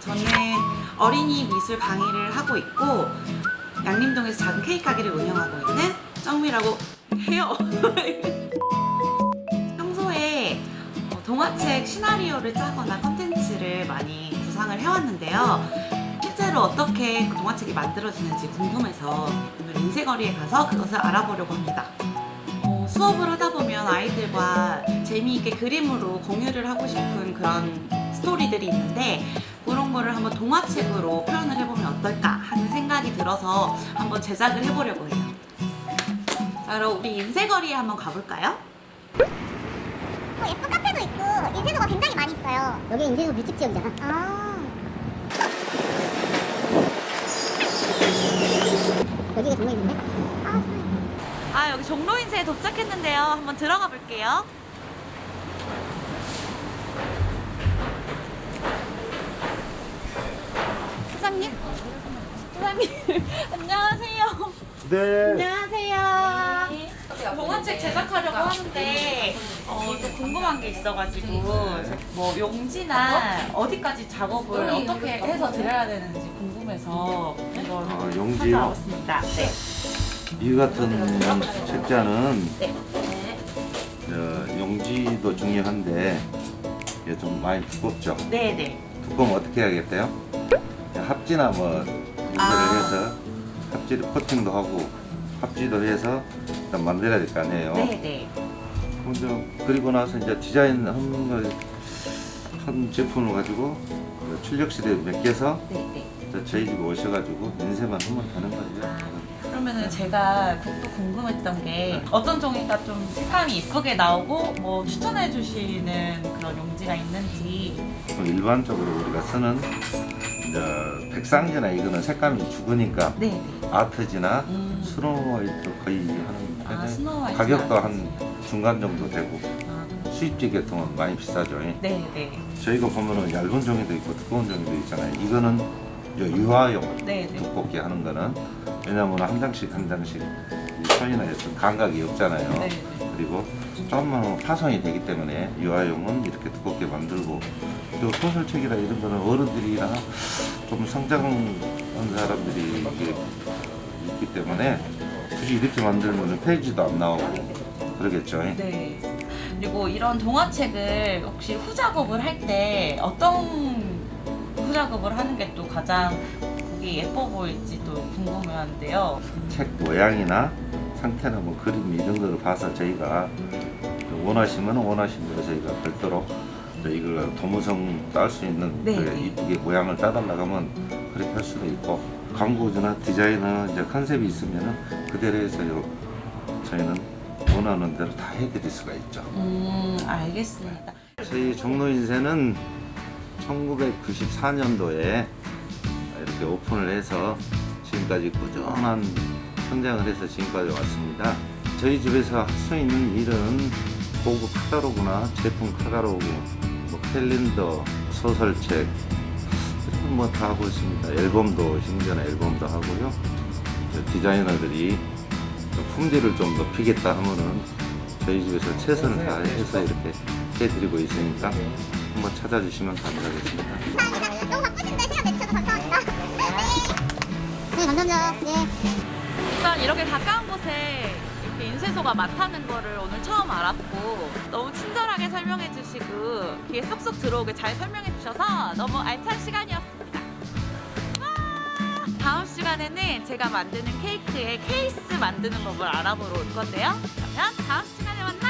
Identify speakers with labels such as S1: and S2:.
S1: 저는 어린이 미술 강의를 하고 있고 양림동에서 작은 케이크 가게를 운영하고 있는 정미라고 해요. 평소에 어, 동화책 시나리오를 짜거나 컨텐츠를 많이 구상을 해왔는데요. 실제로 어떻게 그 동화책이 만들어지는지 궁금해서 오늘 인쇄거리에 가서 그것을 알아보려고 합니다. 어, 수업을 하다 보면 아이들과 재미있게 그림으로 공유를 하고 싶은 그런 스토리들이 있는데 그런 거를 한번 동화책으로 표현을 해보면 어떨까 하는 생각이 들어서 한번 제작을 해보려고 해요. 자, 그럼 우리 인쇄거리에 한번 가볼까요?
S2: 어, 예쁜 카페도 있고 인쇄소가 굉장히 많이 있어요.
S3: 여기 인쇄소 밀집 지역이잖아.
S2: 아,
S3: 여기가 정말 있는데?
S1: 아아 여기 종로인쇄에 도착했는데요. 한번 들어가 볼게요. 사장님, 사장님 안녕하세요.
S4: 네.
S1: 안녕하세요. 동화책 제작하려고 하는데 어, 또 궁금한 게 있어가지고 뭐 용지나 어디까지 작업을 어떻게 해서 드려야 되는지 궁금해서 이걸
S4: 아, 용지요?
S1: 찾아왔습니다. 네.
S4: 이 같은 책자는
S1: 네.
S4: 어, 용지도 중요한데 이게 좀 많이 두껍죠.
S1: 네네.
S4: 두꺼우면 어떻게 해야겠대요? 합지나 뭐 인쇄를
S1: 아.
S4: 해서 합지를 코팅도 하고 합지도 해서 일단 만들어야 될 거 아니에요.
S1: 네네.
S4: 먼저 그리고 나서 이제 디자인 한, 걸- 한 제품을 가지고 그 출력실에 맡겨서
S1: 네네.
S4: 저희 집에 오셔가지고 인쇄만 하면 되는 거죠.
S1: 그러면은 제가 그것도 궁금했던 게 어떤 종이가 좀 색감이 이쁘게 나오고 뭐 추천해 주시는 그런 용지가 있는지
S4: 뭐 일반적으로 우리가 쓰는 이제 백상지나 이거는 색감이 죽으니까
S1: 네네.
S4: 아트지나
S1: 음.
S4: 스노우화이트 거의 하는
S1: 아,
S4: 편에
S1: 스노우화이트
S4: 가격도. 한 중간 정도 되고
S1: 아,
S4: 수입지 계통은 많이 비싸죠.
S1: 네 네.
S4: 저희가 보면은 얇은 종이도 있고 두꺼운 종이도 있잖아요. 이거는 요 유화용
S1: 네 네.
S4: 두껍게 하는 거는 왜냐면 한 장씩 한 장씩 이 손이나 어떤 감각이 없잖아요.
S1: 네네.
S4: 그리고 조금만 파손이 되기 때문에 유화용은 이렇게 두껍게 만들고 또 소설책이나 이런 거는 어른들이나 좀 성장한 사람들이 있기 때문에 굳이 이렇게 만들면 페이지도 안 나오고 그러겠죠.
S1: 네. 그리고 이런 동화책을 혹시 후작업을 할 때 어떤 후작업을 하는 게 또 가장 보기 예뻐 보일지 또 궁금한데요.
S4: 책 모양이나 상태나 뭐 그림 이런 거를 봐서 저희가 원하시면 원하신 대로 저희가 별도로 이걸 도무성 딸 수 있는
S1: 네,
S4: 그
S1: 네.
S4: 이쁘게 모양을 따달라고 하면 그렇게 할 수도 있고 광고주나 디자이너 이제 컨셉이 있으면은 그대로 해서 요 저희는 원하는 대로 다 해드릴 수가 있죠.
S1: 음, 알겠습니다.
S4: 저희 종로 인쇄는 1994년도에 이렇게 오픈을 해서 지금까지 꾸준한 성장을 해서 지금까지 왔습니다. 저희 집에서 할 수 있는 일은 고급 카탈로그나 제품 카탈로그, 뭐 캘린더, 소설책 이런 뭐다 하고 있습니다. 앨범도 심지어는 앨범도 하고요. 저 디자이너들이 좀 품질을 좀 높이겠다 하면은 저희 집에서 최선을 다해서 이렇게 해드리고 있으니까 한번 찾아주시면 감사하겠습니다.
S2: 감사합니다. 너무 바쁘신데 시간 내주셔서 감사합니다.
S3: 네, 감사합니다. 네.
S1: 일단 이렇게 가까운 곳에 이렇게 인쇄소가 많다는 거를 오늘 처음 알았고 너무 친절하게 설명해 주시고 귀에 쏙쏙 들어오게 잘 설명해 주셔서 너무 알찬 시간이었습니다. 와! 다음 시간에는 제가 만드는 케이크의 케이스 만드는 법을 알아보러 올 건데요. 그러면 다음 시간에 만나요.